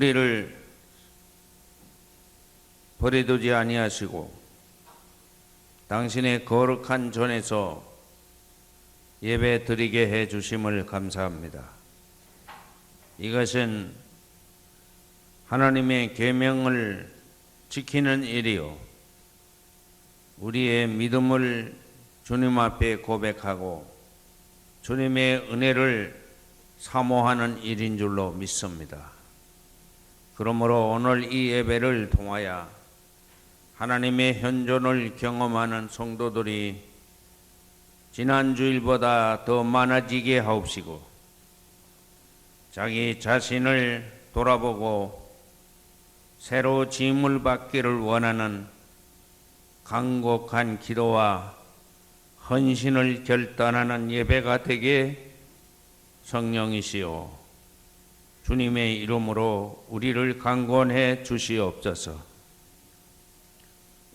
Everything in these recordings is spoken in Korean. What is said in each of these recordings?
우리를 버려두지 아니하시고 당신의 거룩한 전에서 예배 드리게 해 주심을 감사합니다. 이것은 하나님의 계명을 지키는 일이요 우리의 믿음을 주님 앞에 고백하고 주님의 은혜를 사모하는 일인 줄로 믿습니다. 그러므로 오늘 이 예배를 통하여 하나님의 현존을 경험하는 성도들이 지난 주일보다 더 많아지게 하옵시고 자기 자신을 돌아보고 새로 짐을 받기를 원하는 간곡한 기도와 헌신을 결단하는 예배가 되게 성령이시오 주님의 이름으로 우리를 강권해 주시옵소서.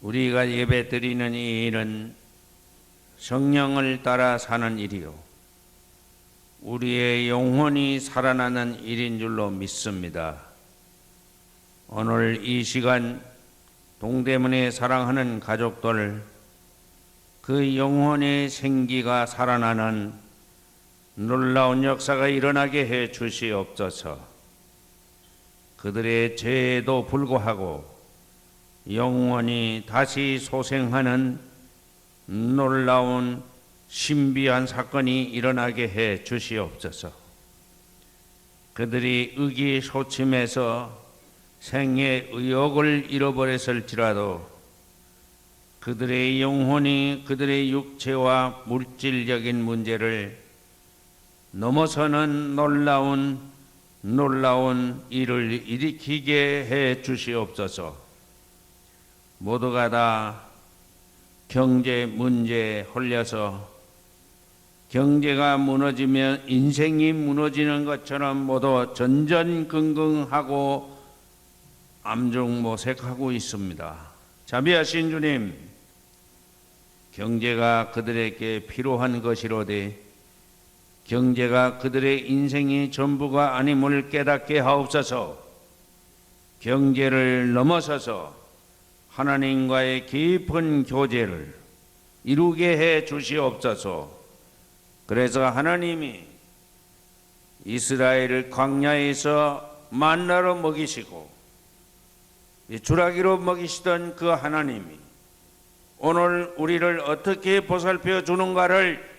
우리가 예배 드리는 이 일은 성령을 따라 사는 일이요. 우리의 영혼이 살아나는 일인 줄로 믿습니다. 오늘 이 시간 동대문에 사랑하는 가족들 그 영혼의 생기가 살아나는 놀라운 역사가 일어나게 해 주시옵소서. 그들의 죄에도 불구하고 영원히 다시 소생하는 놀라운 신비한 사건이 일어나게 해 주시옵소서. 그들이 의기소침해서 생의 의욕을 잃어버렸을지라도 그들의 영혼이 그들의 육체와 물질적인 문제를 넘어서는 놀라운 놀라운 일을 일으키게 해 주시옵소서. 모두가 다 경제 문제에 홀려서 경제가 무너지면 인생이 무너지는 것처럼 모두 전전긍긍하고 암중모색하고 있습니다. 자비하신 주님, 경제가 그들에게 필요한 것이로되 경제가 그들의 인생의 전부가 아님을 깨닫게 하옵소서. 경제를 넘어서서 하나님과의 깊은 교제를 이루게 해 주시옵소서. 그래서 하나님이 이스라엘을 광야에서 만나로 먹이시고 이 주라기로 먹이시던 그 하나님이 오늘 우리를 어떻게 보살펴 주는가를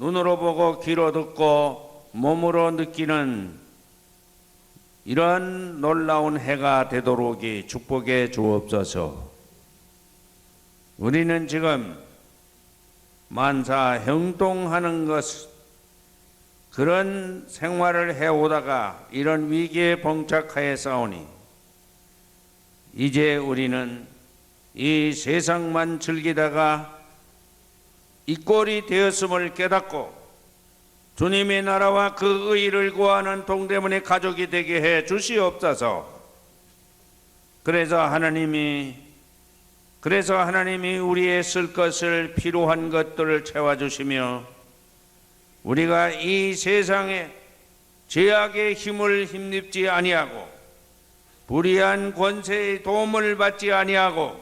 눈으로 보고 귀로 듣고 몸으로 느끼는 이러한 놀라운 해가 되도록이 축복해 주옵소서. 우리는 지금 만사 형통하는 것 그런 생활을 해오다가 이런 위기에 봉착하여 싸우니 이제 우리는 이 세상만 즐기다가 이 꼴이 되었음을 깨닫고 주님의 나라와 그 의를 구하는 동대문의 가족이 되게 해 주시옵소서. 그래서 하나님이 그래서 하나님이 우리의 쓸 것을 필요한 것들을 채워 주시며 우리가 이 세상에 죄악의 힘을 힘입지 아니하고 불의한 권세의 도움을 받지 아니하고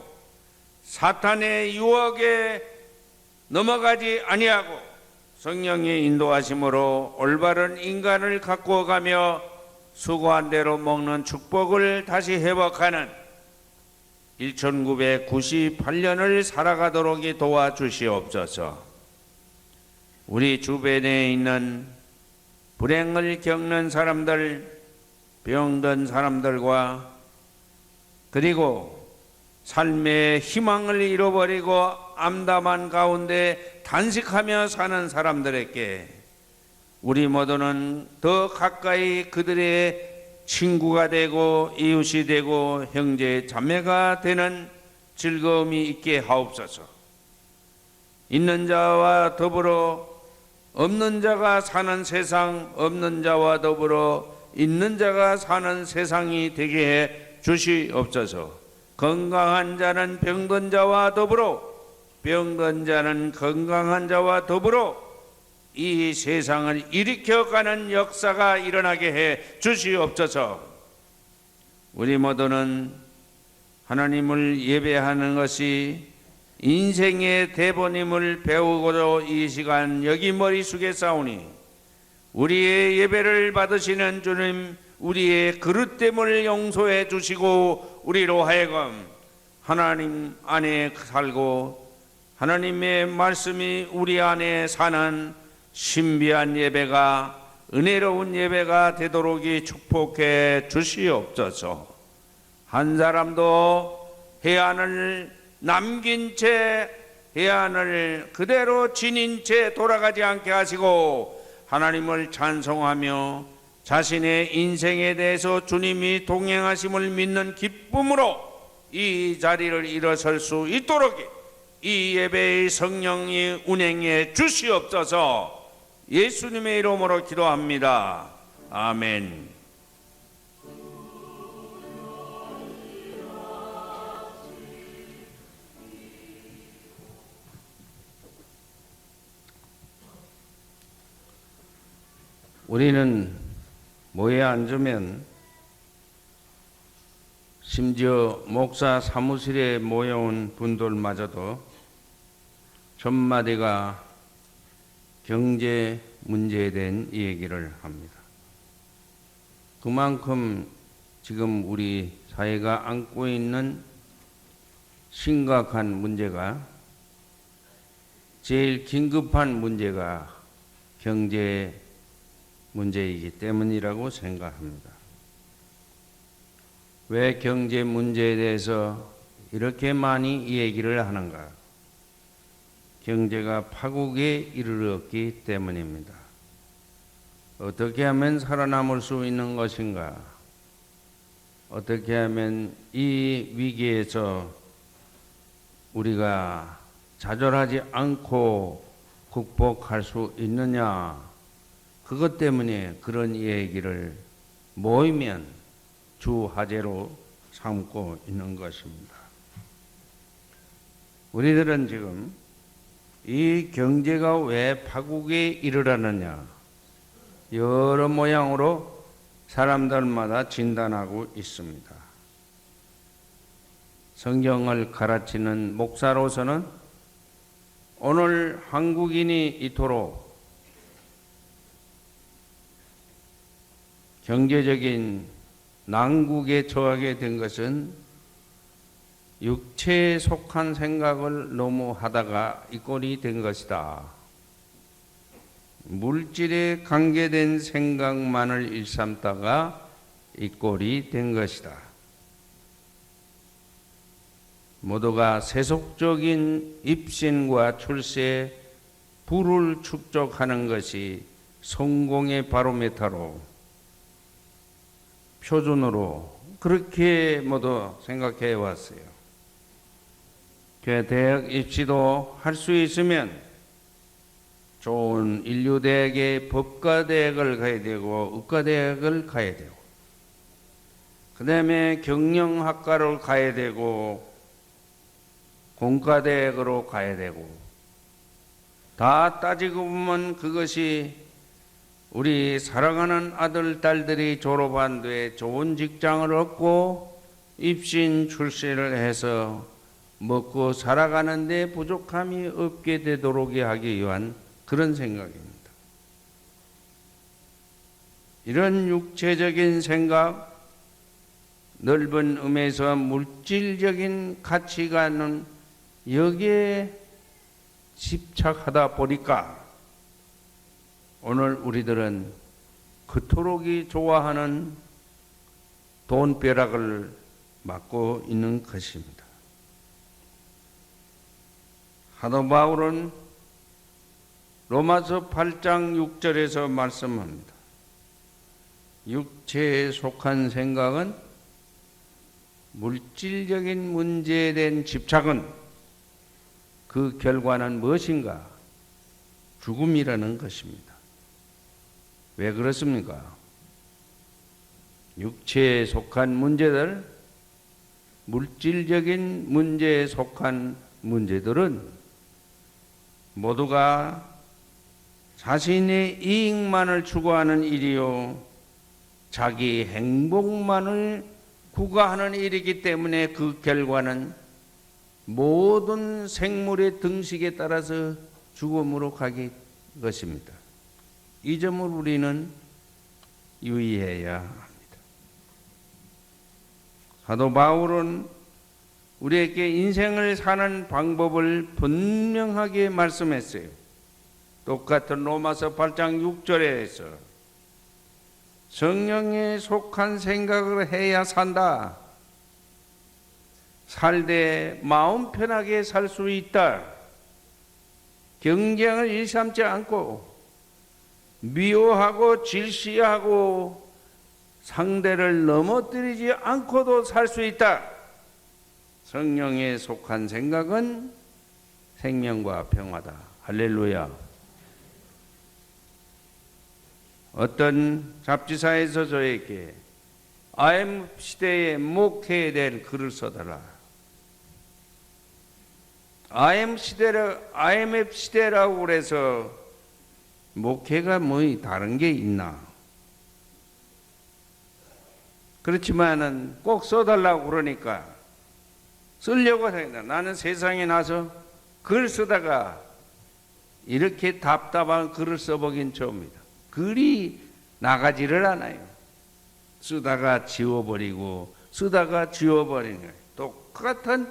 사탄의 유혹에 넘어가지 아니하고 성령의 인도하심으로 올바른 인간을 갖고 가며 수고한 대로 먹는 축복을 다시 회복하는 1998년을 살아가도록 도와주시옵소서. 우리 주변에 있는 불행을 겪는 사람들, 병든 사람들과 그리고 삶의 희망을 잃어버리고 암담한 가운데 단식하며 사는 사람들에게 우리 모두는 더 가까이 그들의 친구가 되고 이웃이 되고 형제 자매가 되는 즐거움이 있게 하옵소서. 있는 자와 더불어 없는 자가 사는 세상, 없는 자와 더불어 있는 자가 사는 세상이 되게 해 주시옵소서. 건강한 자는 병든 자와 더불어 병든 자는 건강한 자와 더불어 이 세상을 일으켜가는 역사가 일어나게 해 주시옵소서. 우리 모두는 하나님을 예배하는 것이 인생의 대본임을 배우고자 이 시간 여기 머릿속에 싸우니 우리의 예배를 받으시는 주님 우리의 그릇됨을 용서해 주시고 우리로 하여금 하나님 안에 살고 하나님의 말씀이 우리 안에 사는 신비한 예배가 은혜로운 예배가 되도록 이 축복해 주시옵소서. 한 사람도 해안을 남긴 채 해안을 그대로 지닌 채 돌아가지 않게 하시고 하나님을 찬송하며 자신의 인생에 대해서 주님이 동행하심을 믿는 기쁨으로 이 자리를 일어설 수 있도록 이 예배의 성령이 운행해 주시옵소서 예수님의 이름으로 기도합니다. 아멘. 우리는 모에 앉으면 심지어 목사 사무실에 모여온 분들마저도 전마디가 경제 문제에 대한 얘기를 합니다. 그만큼 지금 우리 사회가 안고 있는 심각한 문제가 제일 긴급한 문제가 경제 문제이기 때문이라고 생각합니다. 왜 경제 문제에 대해서 이렇게 많이 얘기를 하는가? 경제가 파국에 이르렀기 때문입니다. 어떻게 하면 살아남을 수 있는 것인가? 어떻게 하면 이 위기에서 우리가 좌절하지 않고 극복할 수 있느냐? 그것 때문에 그런 얘기를 모이면 주 화제로 삼고 있는 것입니다. 우리들은 지금 이 경제가 왜 파국에 이르렀느냐 여러 모양으로 사람들마다 진단하고 있습니다. 성경을 가르치는 목사로서는 오늘 한국인이 이토록 경제적인 난국에 처하게 된 것은 육체에 속한 생각을 너무 하다가 이 꼴이 된 것이다. 물질에 관계된 생각만을 일삼다가 이 꼴이 된 것이다. 모두가 세속적인 입신과 출세에 부를 축적하는 것이 성공의 바로메타로 표준으로 그렇게 모두 생각해 왔어요. 그 대학 입시도 할 수 있으면 좋은 인류대학의 법과대학을 가야 되고 의과대학을 가야 되고 그 다음에 경영학과를 가야 되고 공과대학으로 가야 되고 다 따지고 보면 그것이 우리 사랑하는 아들, 딸들이 졸업한 뒤에 좋은 직장을 얻고 입신 출세를 해서 먹고 살아가는데 부족함이 없게 되도록 하기 위한 그런 생각입니다. 이런 육체적인 생각, 넓은 의미에서 물질적인 가치관은 여기에 집착하다 보니까 오늘 우리들은 그토록이 좋아하는 돈벼락을 맞고 있는 것입니다. 하도 바울은 로마서 8장 6절에서 말씀합니다. 육체에 속한 생각은 물질적인 문제에 대한 집착은 그 결과는 무엇인가? 죽음이라는 것입니다. 왜 그렇습니까? 육체에 속한 문제들, 물질적인 문제에 속한 문제들은 모두가 자신의 이익만을 추구하는 일이요, 자기 행복만을 구가 하는 일이기 때문에 그 결과는 모든 생물의 등식에 따라서 죽음으로 가기 것입니다. 이 점을 우리는 유의해야 합니다. 사도 바울은 우리에게 인생을 사는 방법을 분명하게 말씀했어요. 똑같은 로마서 8장 6절에서 성령에 속한 생각을 해야 산다. 살되 마음 편하게 살 수 있다. 경쟁을 일삼지 않고 미워하고 질시하고 상대를 넘어뜨리지 않고도 살 수 있다. 성령에 속한 생각은 생명과 평화다. 할렐루야. 어떤 잡지사에서 저에게 IM 시대에 목회에 대한 글을 써달라. IM 시대라, IMF 시대라고 그래서 목회가 뭐 다른 게 있나? 그렇지만은 꼭 써달라고 그러니까 쓰려고 생각다. 나는 세상에 나서 글 쓰다가 이렇게 답답한 글을 써보긴 처음이다. 글이 나가지를 않아요. 쓰다가 지워버리고 쓰다가 지워버리는 거예요. 똑같은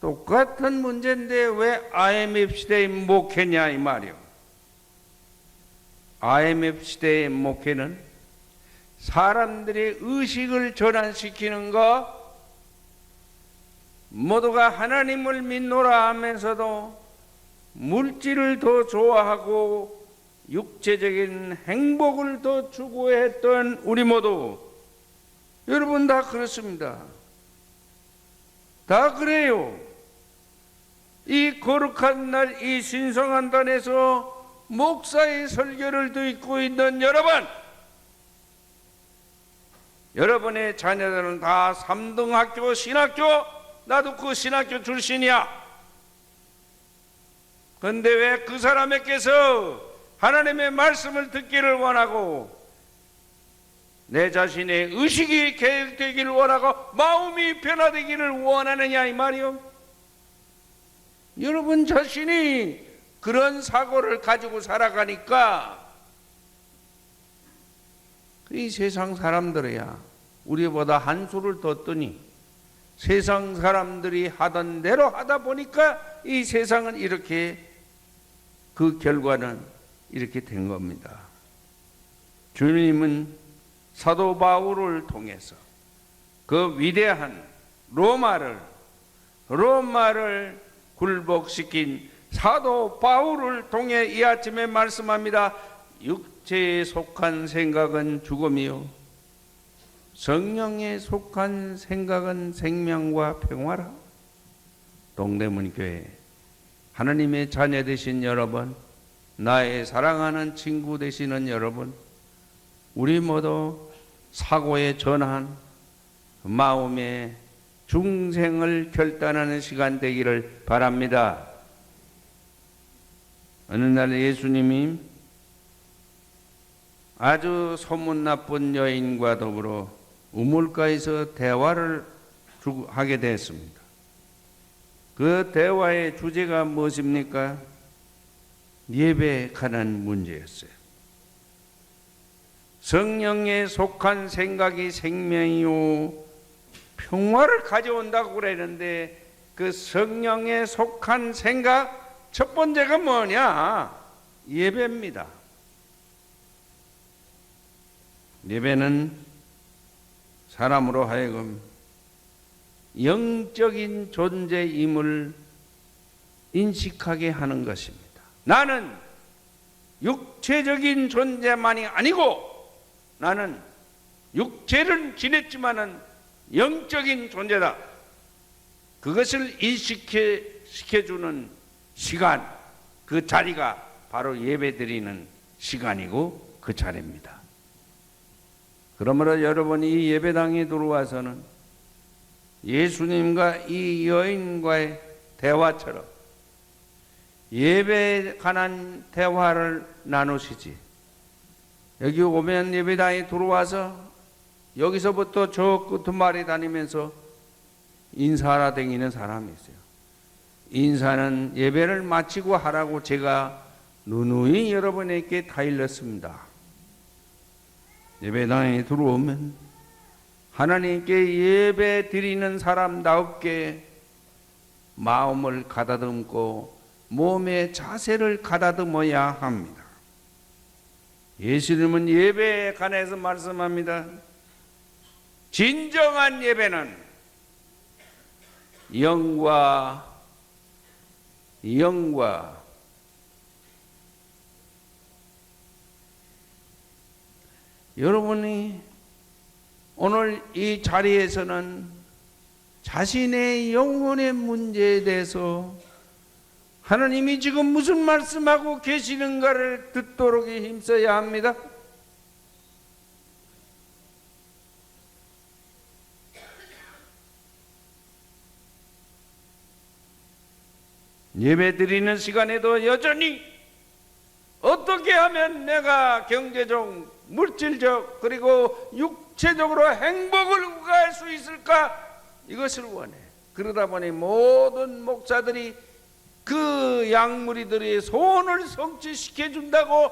똑같은 문제인데 왜 IMF 시대의 목회냐 이 말이요. IMF 시대의 목회는 사람들의 의식을 전환시키는 것, 모두가 하나님을 믿노라 하면서도 물질을 더 좋아하고 육체적인 행복을 더 추구했던 우리 모두 여러분 다 그렇습니다. 다 그래요. 이 거룩한 날, 이 신성한 단에서 목사의 설교를 듣고 있는 여러분, 여러분의 자녀들은 다 3등 학교, 신학교, 나도 그 신학교 출신이야. 근데 왜 그 사람에게서 하나님의 말씀을 듣기를 원하고 내 자신의 의식이 계획되기를 원하고 마음이 변화되기를 원하느냐 이 말이요. 여러분 자신이 그런 사고를 가지고 살아가니까 이 세상 사람들이야 우리보다 한 수를 더 뜨니 세상 사람들이 하던 대로 하다 보니까 이 세상은 이렇게 그 결과는 이렇게 된 겁니다. 주님은 사도 바울을 통해서 그 위대한 로마를 로마를 굴복시킨 사도 바울을 통해 이 아침에 말씀합니다. 육체에 속한 생각은 죽음이요. 성령에 속한 생각은 생명과 평화라. 동대문 교회 하나님의 자녀 되신 여러분, 나의 사랑하는 친구 되시는 여러분, 우리 모두 사고의 전환, 마음의 중생을 결단하는 시간 되기를 바랍니다. 어느 날 예수님이 아주 소문 나쁜 여인과 더불어 우물가에서 대화를 하게 됐습니다. 그 대화의 주제가 무엇입니까? 예배에 관한 문제였어요. 성령에 속한 생각이 생명이요 평화를 가져온다고 그랬는데 그 성령에 속한 생각 첫 번째가 뭐냐? 예배입니다. 예배는 사람으로 하여금 영적인 존재임을 인식하게 하는 것입니다. 나는 육체적인 존재만이 아니고 나는 육체를 지냈지만은 영적인 존재다. 그것을 인식시켜주는 시간, 그 자리가 바로 예배 드리는 시간이고 그 자리입니다. 그러므로 여러분이 이 예배당에 들어와서는 예수님과 이 여인과의 대화처럼 예배에 관한 대화를 나누시지. 여기 오면 예배당에 들어와서 여기서부터 저 끝말에 다니면서 인사하러 다니는 사람이 있어요. 인사는 예배를 마치고 하라고 제가 누누이 여러분에게 다 일렀습니다. 예배당에 들어오면 하나님께 예배 드리는 사람다웁게 마음을 가다듬고 몸의 자세를 가다듬어야 합니다. 예수님은 예배에 관해서 말씀합니다. 진정한 예배는 영과 영과 여러분이 오늘 이 자리에서는 자신의 영혼의 문제에 대해서 하나님이 지금 무슨 말씀하고 계시는가를 듣도록 힘써야 합니다. 예배 드리는 시간에도 여전히 어떻게 하면 내가 경제적, 물질적, 그리고 육체적으로 행복을 구할 수 있을까? 이것을 원해. 그러다 보니 모든 목사들이 그 양무리들의 소원을 성취시켜 준다고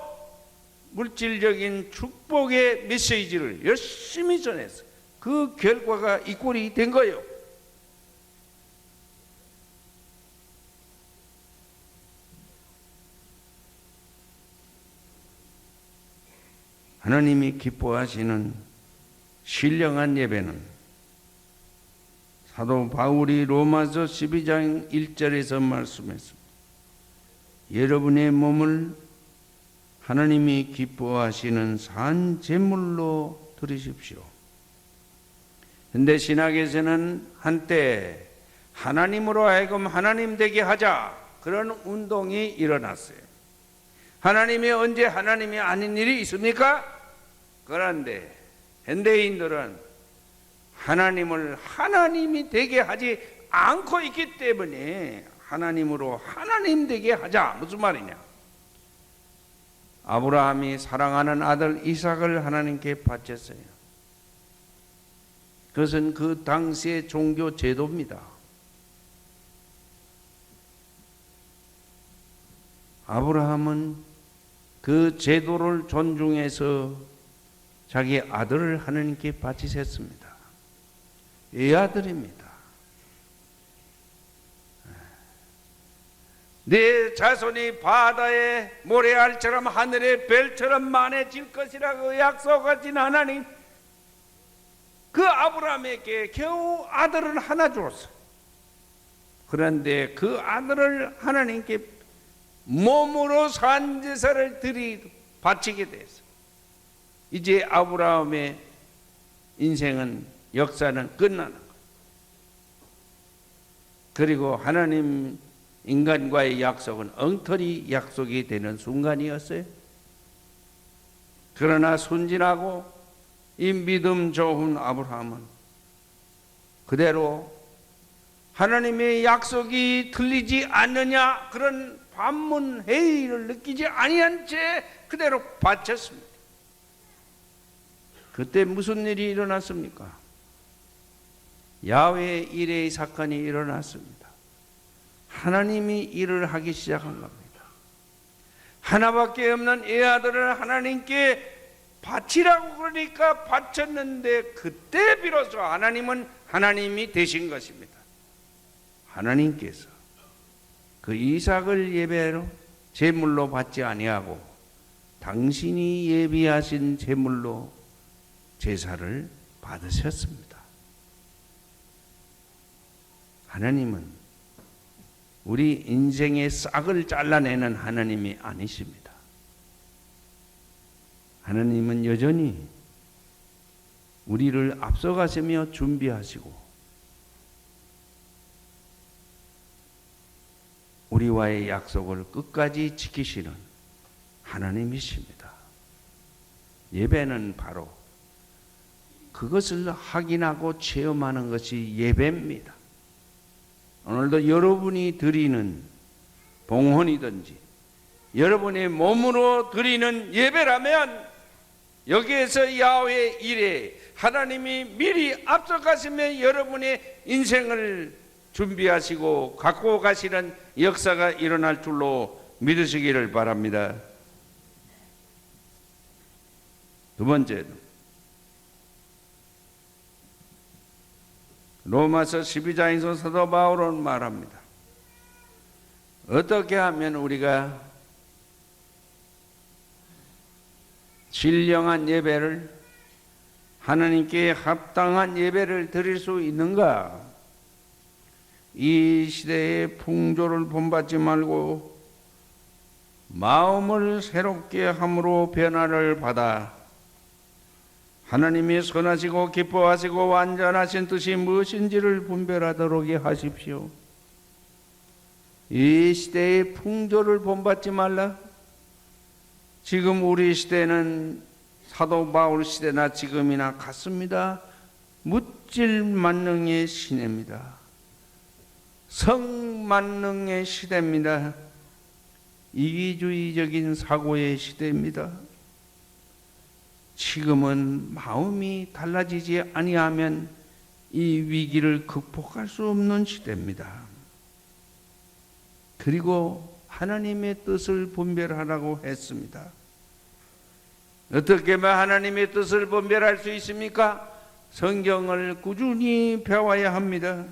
물질적인 축복의 메시지를 열심히 전했어. 그 결과가 이 꼴이 된 거예요. 하나님이 기뻐하시는 신령한 예배는 사도 바울이 로마서 12장 1절에서 말씀했습니다. 여러분의 몸을 하나님이 기뻐하시는 산 제물로 드리십시오. 근데 신학에서는 한때 하나님으로 하여금 하나님 되게 하자 그런 운동이 일어났어요. 하나님이 언제 하나님이 아닌 일이 있습니까? 그런데 현대인들은 하나님을 하나님이 되게 하지 않고 있기 때문에 하나님으로 하나님 되게 하자 무슨 말이냐? 아브라함이 사랑하는 아들 이삭을 하나님께 바쳤어요. 그것은 그 당시의 종교 제도입니다. 아브라함은 그 제도를 존중해서 자기 아들을 하나님께 바치셨습니다. 이 아들입니다. 내 자손이 바다의 모래알처럼 하늘의 별처럼 많아질 것이라고 약속하신 하나님 그 아브라함에게 겨우 아들을 하나 주었어. 그런데 그 아들을 하나님께 몸으로 산 제사를 드리 바치게 됐어. 이제 아브라함의 인생은 역사는 끝나는 거예요. 그리고 하나님 인간과의 약속은 엉터리 약속이 되는 순간이었어요. 그러나 순진하고 이 믿음 좋은 아브라함은 그대로 하나님의 약속이 틀리지 않느냐 그런 반문 회의를 느끼지 아니한 채 그대로 바쳤습니다. 그때 무슨 일이 일어났습니까? 야외 일의 사건이 일어났습니다. 하나님이 일을 하기 시작한 겁니다. 하나밖에 없는 애 아들을 하나님께 바치라고 그러니까 바쳤는데 그때 비로소 하나님은 하나님이 되신 것입니다. 하나님께서 그 이삭을 예배로 제물로 받지 아니하고 당신이 예비하신 제물로 제사를 받으셨습니다. 하나님은 우리 인생의 싹을 잘라내는 하나님이 아니십니다. 하나님은 여전히 우리를 앞서가시며 준비하시고 우리와의 약속을 끝까지 지키시는 하나님이십니다. 예배는 바로 그것을 확인하고 체험하는 것이 예배입니다. 오늘도 여러분이 드리는 봉헌이든지 여러분의 몸으로 드리는 예배라면 여기에서 야훼 일에 하나님이 미리 앞서가시며 여러분의 인생을 준비하시고 갖고 가시는 역사가 일어날 줄로 믿으시기를 바랍니다. 두 번째는 로마서 12장에서 사도 바울은 말합니다. 어떻게 하면 우리가 신령한 예배를 하나님께 합당한 예배를 드릴 수 있는가? 이 시대의 풍조를 본받지 말고 마음을 새롭게 함으로 변화를 받아 하나님이 선하시고 기뻐하시고 완전하신 뜻이 무엇인지를 분별하도록 하십시오. 이 시대의 풍조를 본받지 말라. 지금 우리 시대는 사도 바울 시대나 지금이나 같습니다. 묻질 만능의 시대입니다. 성 만능의 시대입니다. 이기주의적인 사고의 시대입니다. 지금은 마음이 달라지지 아니하면 이 위기를 극복할 수 없는 시대입니다. 그리고 하나님의 뜻을 분별하라고 했습니다. 어떻게 하면 하나님의 뜻을 분별할 수 있습니까? 성경을 꾸준히 배워야 합니다.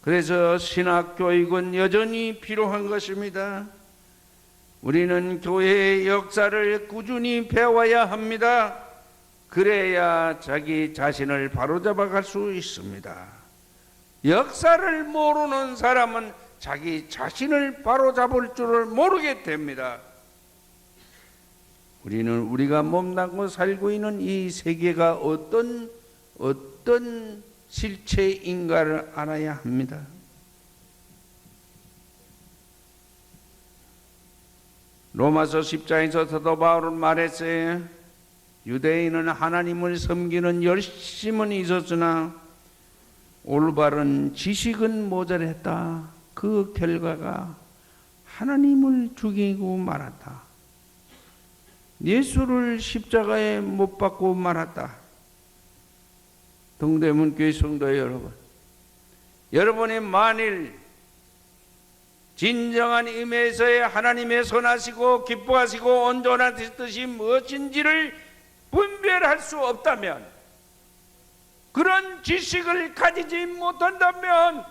그래서 신학 교육은 여전히 필요한 것입니다. 우리는 교회의 역사를 꾸준히 배워야 합니다. 그래야 자기 자신을 바로잡아 갈 수 있습니다. 역사를 모르는 사람은 자기 자신을 바로잡을 줄을 모르게 됩니다. 우리는 우리가 몸담고 살고 있는 이 세계가 어떤 어떤 실체인가를 알아야 합니다. 로마서 10장에서 사도 바울은 말했어요. 유대인은 하나님을 섬기는 열심은 있었으나 올바른 지식은 모자랐다. 그 결과가 하나님을 죽이고 말았다. 예수를 십자가에 못 박고 말았다. 동대문 교회 성도 여러분, 여러분이 만일 진정한 의미에서의 하나님의 선하시고 기뻐하시고 온전한 뜻이 무엇인지를 분별할 수 없다면 그런 지식을 가지지 못한다면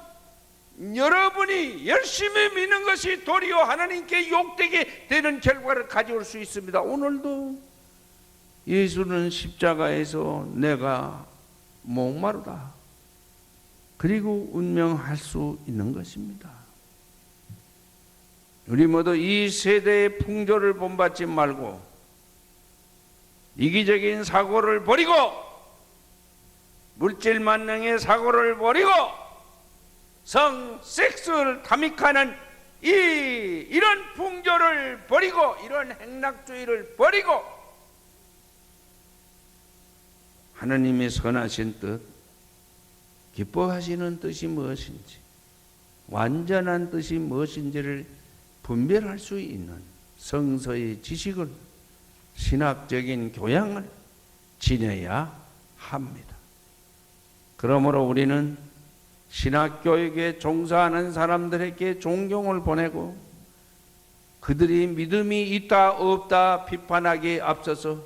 여러분이 열심히 믿는 것이 도리어 하나님께 욕되게 되는 결과를 가져올 수 있습니다. 오늘도 예수는 십자가에서 내가 목마르다. 그리고 운명할 수 있는 것입니다. 우리 모두 이 세대의 풍조를 본받지 말고 이기적인 사고를 버리고 물질 만능의 사고를 버리고 성, 섹스를 담익하는 이 이런 풍조를 버리고 이런 행락주의를 버리고 하나님의 선하신 뜻, 기뻐하시는 뜻이 무엇인지, 완전한 뜻이 무엇인지를 분별할 수 있는 성서의 지식을 신학적인 교양을 지녀야 합니다. 그러므로 우리는 신학교육에 종사하는 사람들에게 존경을 보내고 그들이 믿음이 있다 없다 비판하기에 앞서서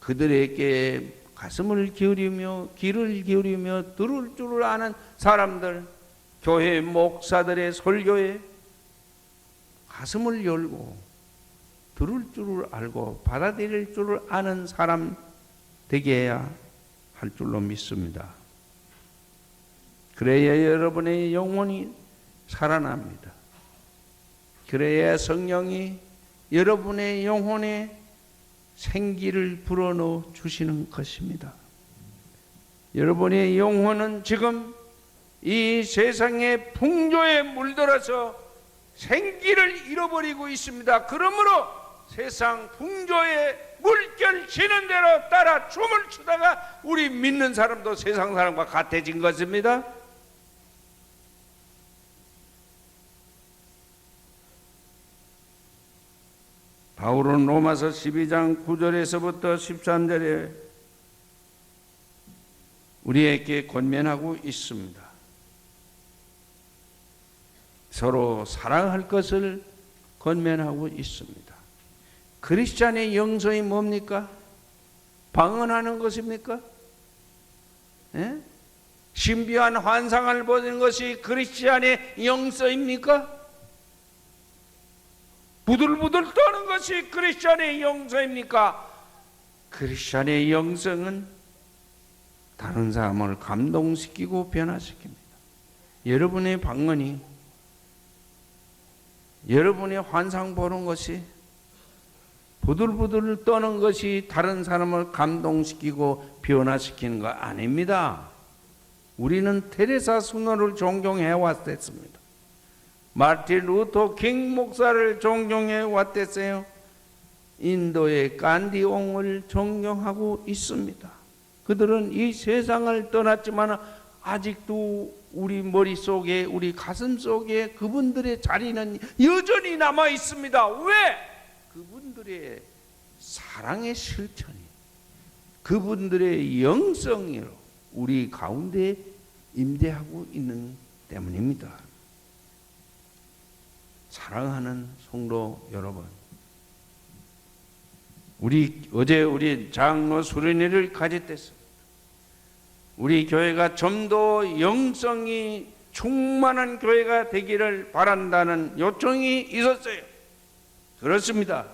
그들에게 가슴을 기울이며 귀를 기울이며 들을 줄 아는 사람들 교회 목사들의 설교에 가슴을 열고 들을 줄을 알고 받아들일 줄을 아는 사람 되게 해야 할 줄로 믿습니다. 그래야 여러분의 영혼이 살아납니다. 그래야 성령이 여러분의 영혼에 생기를 불어넣어 주시는 것입니다. 여러분의 영혼은 지금 이 세상의 풍조에 물들어서 생기를 잃어버리고 있습니다. 그러므로 세상 풍조에 물결 치는 대로 따라 춤을 추다가 우리 믿는 사람도 세상 사람과 같아진 것입니다. 바울은 로마서 12장 9절에서부터 13절에 우리에게 권면하고 있습니다. 서로 사랑할 것을 권면하고 있습니다. 크리스찬의 영성이 뭡니까? 방언하는 것입니까? 예? 신비한 환상을 보는 것이 크리스찬의 영성입니까? 부들부들 떠는 것이 크리스찬의 영성입니까? 크리스찬의 영성은 다른 사람을 감동시키고 변화시킵니다. 여러분의 방언이 여러분의 환상 보는 것이 부들부들 떠는 것이 다른 사람을 감동시키고 변화시키는 거 아닙니다. 우리는 테레사 순호를 존경해 왔습니다. 마틴 루터 킹 목사를 존경해 왔댔어요. 인도의 간디옹을 존경하고 있습니다. 그들은 이 세상을 떠났지만 아직도 우리 머릿속에 우리 가슴 속에 그분들의 자리는 여전히 남아 있습니다. 왜? 그분들의 사랑의 실천이 그분들의 영성으로 우리 가운데 임재하고 있는 때문입니다. 사랑하는 성도 여러분, 우리 어제 우리 장로 수련회를 가졌댔습니다. 우리 교회가 좀 더 영성이 충만한 교회가 되기를 바란다는 요청이 있었어요. 그렇습니다.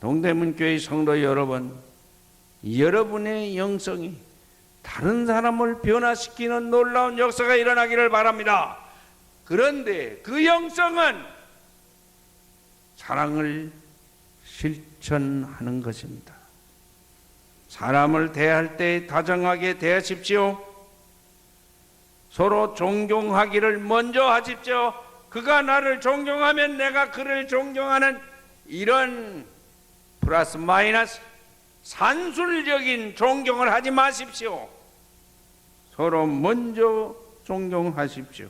동대문 교회 성도 여러분, 여러분의 영성이 다른 사람을 변화시키는 놀라운 역사가 일어나기를 바랍니다. 그런데 그 영성은 사랑을 실천하는 것입니다. 사람을 대할 때 다정하게 대하십시오. 서로 존경하기를 먼저 하십시오. 그가 나를 존경하면 내가 그를 존경하는 이런 플러스 마이너스 산술적인 존경을 하지 마십시오. 서로 먼저 존경하십시오.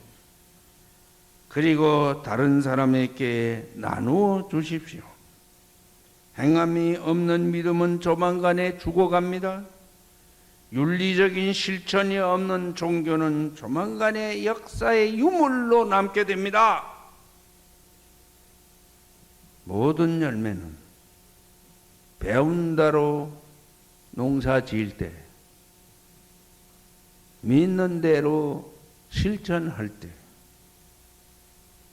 그리고 다른 사람에게 나누어 주십시오. 행함이 없는 믿음은 조만간에 죽어갑니다. 윤리적인 실천이 없는 종교는 조만간에 역사의 유물로 남게 됩니다. 모든 열매는 배운 대로 농사 지을 때, 믿는 대로 실천할 때,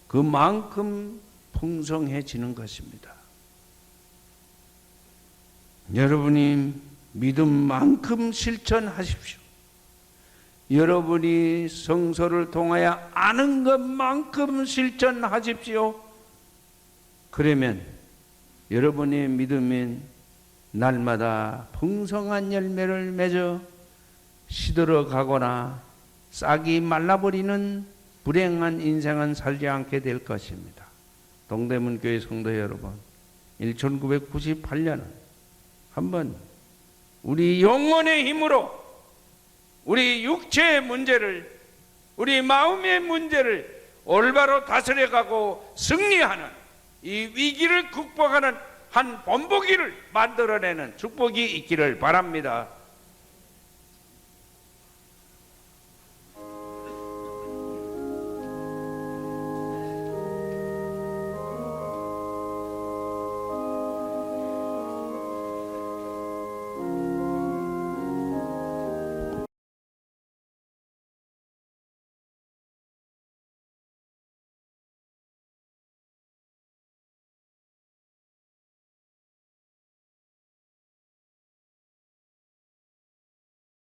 그만큼 풍성해지는 것입니다. 여러분이 믿음만큼 실천하십시오. 여러분이 성서를 통하여 아는 것만큼 실천하십시오. 그러면 여러분의 믿음은 날마다 풍성한 열매를 맺어 시들어 가거나 싹이 말라버리는 불행한 인생은 살지 않게 될 것입니다. 동대문 교회 성도 여러분, 1998년은 한번 우리 영혼의 힘으로 우리 육체의 문제를 우리 마음의 문제를 올바로 다스려가고 승리하는 이 위기를 극복하는 한 본보기를 만들어내는 축복이 있기를 바랍니다.